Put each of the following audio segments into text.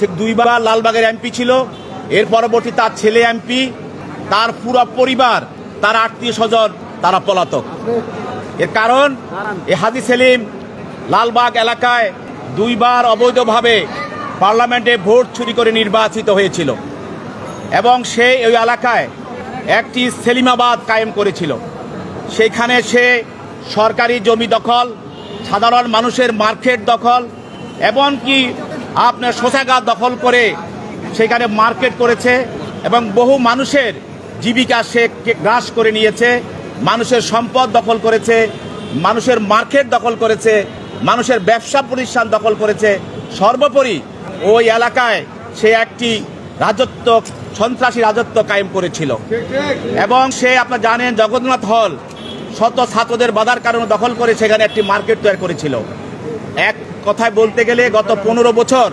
সে দুইবার লালবাগের এমপি ছিল, এর পরবর্তী তার ছেলে এমপি, তার পুরো পরিবার, তার আত্মীয় স্বজন, তারা পলাতক। এর কারণ, এ হাজি সেলিম লালবাগ এলাকায় দুইবার অবৈধভাবে পার্লামেন্টে ভোট চুরি করে নির্বাচিত হয়েছিল এবং সে ওই এলাকায় একটি সেলিমাবাদ কায়েম করেছিল। সেইখানে সে সরকারি জমি দখল, সাধারণ মানুষের মার্কেট দখল, এমনকি আপনার শোষাগার দখল করে সেখানে মার্কেট করেছে এবং বহু মানুষের জীবিকা সে গ্রাস করে নিয়েছে। মানুষের সম্পদ দখল করেছে, মানুষের মার্কেট দখল করেছে, মানুষের ব্যবসা প্রতিষ্ঠান দখল করেছে। সর্বোপরি ওই এলাকায় সে একটি রাজত্ব, সন্ত্রাসী রাজত্ব কায়েম করেছিল। এবং সে আপনার জানেন, জগন্নাথ হল শত ছাত্রদের বাধার কারণে দখল করে সেখানে একটি মার্কেট তৈরি করেছিল। এক কথায় বলতে গেলে গত পনেরো বছর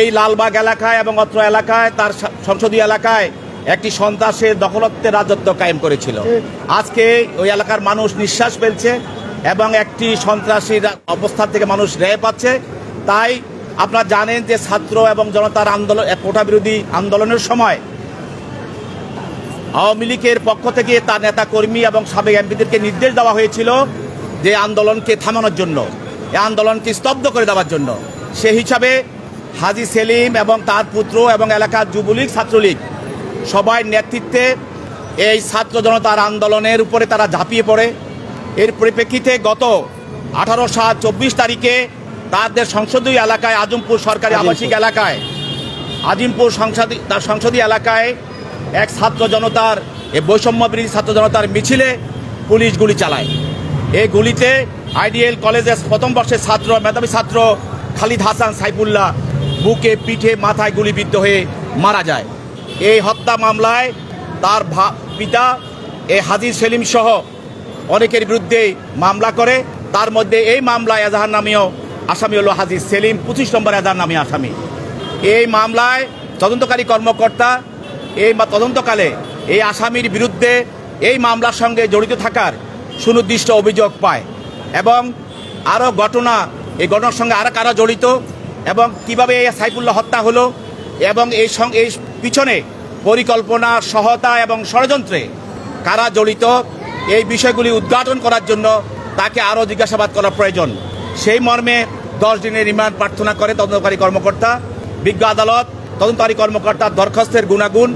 এই লালবাগ এলাকায় এবং অত্র এলাকায়, তার সংসদীয় এলাকায় একটি সন্ত্রাসের দখলত্বের রাজত্ব কায়েম করেছিল। আজকে ওই এলাকার মানুষ নিঃশ্বাস ফেলছে এবং একটি সন্ত্রাসীর অবস্থান থেকে মানুষ রেহাই পাচ্ছে। তাই আপনারা জানেন যে ছাত্র এবং জনতার আন্দোলন কোটা বিরোধী আন্দোলনের সময় আওয়ামী লীগের পক্ষ থেকে তার নেতা কর্মী এবং সাবেক এমপিদেরকে নির্দেশ দেওয়া হয়েছিল যে আন্দোলনকে থামানোর জন্য। এই আন্দোলনকে স্তব্ধ করে দেওয়ার জন্য। সে হিসাবে হাজি সেলিম এবং তার পুত্র এবং এলাকার যুবলীগ ছাত্রলীগ সবাই নেতৃত্বে এই ছাত্র জনতার আন্দোলনের উপরে তারা ঝাঁপিয়ে পড়ে। এর পরিপ্রেক্ষিতে গত আঠারো সাত চব্বিশ তারিখে তাদের সংসদীয় এলাকায় আজমপুর সরকারি আবাসিক এলাকায় আজিমপুর সংসদী তার সংসদীয় এলাকায় এক ছাত্র জনতার এই বৈষম্য বিরোধী ছাত্র জনতার মিছিলে পুলিশ গুলি চালায়। এই গুলিতে আইডিএল কলেজের প্রথম বর্ষের ছাত্র, মেধাবী ছাত্র খালিদ হাসান সাইফুল্লাহ বুকে পিঠে মাথায় গুলিবিদ্ধ হয়ে মারা যায়। এই হত্যা মামলায় তার পিতা এ হাজির সেলিম সহ অনেকের বিরুদ্ধে মামলা করে। তার মধ্যে এই মামলায় এজাহার নামীয় আসামি হলো হাজির সেলিম, পঁচিশ নম্বর এজাহার নামী আসামি। এই মামলায় তদন্তকারী কর্মকর্তা এই তদন্তকালে এই আসামির বিরুদ্ধে এই মামলার সঙ্গে জড়িত থাকার সুনির্দিষ্ট অভিযোগ পায়। এবং আরও ঘটনা, এই ঘটনার সঙ্গে আরও কারা জড়িত এবং কীভাবে এই সাইফুল্লাহ হত্যা হলো এবং এই এই পিছনে পরিকল্পনা, সহায়তা এবং ষড়যন্ত্রে কারা জড়িত, এই বিষয়গুলি উদ্ঘাটন করার জন্য তাকে আরও জিজ্ঞাসাবাদ করা প্রয়োজন। সেই মর্মে দশ দিনের রিমান্ড প্রার্থনা করে তদন্তকারী কর্মকর্তা, বিজ্ঞ আদালত, তদন্তকারী কর্মকর্তার দরখাস্তের গুণাগুণ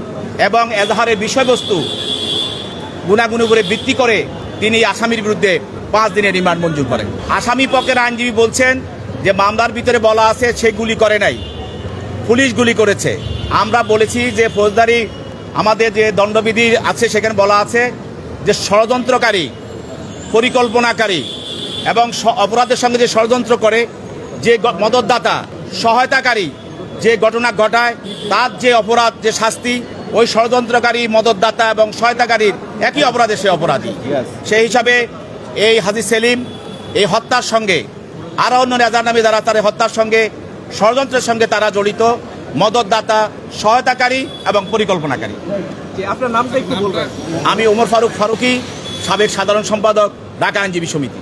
এবং এজাহারের বিষয়বস্তু গুণাগুণ উপরে ভিত্তি করে তিনি আসামির বিরুদ্ধে পাঁচ দিনের রিমান্ড মঞ্জুর করেন। আসামি পক্ষের আইনজীবী বলছেন যে মামলার ভিতরে বলা আছে সে গুলি করে নাই, পুলিশ গুলি করেছে। আমরা বলেছি যে ফৌজদারি আমাদের যে দণ্ডবিধি আছে সেখানে বলা আছে যে ষড়যন্ত্রকারী, পরিকল্পনাকারী এবং অপরাধের সঙ্গে যে ষড়যন্ত্র করে, যে মদতদাতা, সহায়তাকারী যে ঘটনা ঘটায়, তার যে অপরাধ, যে শাস্তি ওই ষড়যন্ত্রকারী মদতদাতা এবং সহায়তাকারীর একই অপরাধে সে অপরাধী। সেই হিসাবে এই হাজি সেলিম এই হত্যার সঙ্গে আরও অন্য নেজার নামে যারা তার হত্যার সঙ্গে ষড়যন্ত্রের সঙ্গে তারা জড়িত মদতদাতা সহায়তাকারী এবং পরিকল্পনাকারী। আপনার নামটা একটু বলবেন। আমি ওমর ফারুক ফারুকি সাবেক সাধারণ সম্পাদক ঢাকা আইনজীবী সমিতি।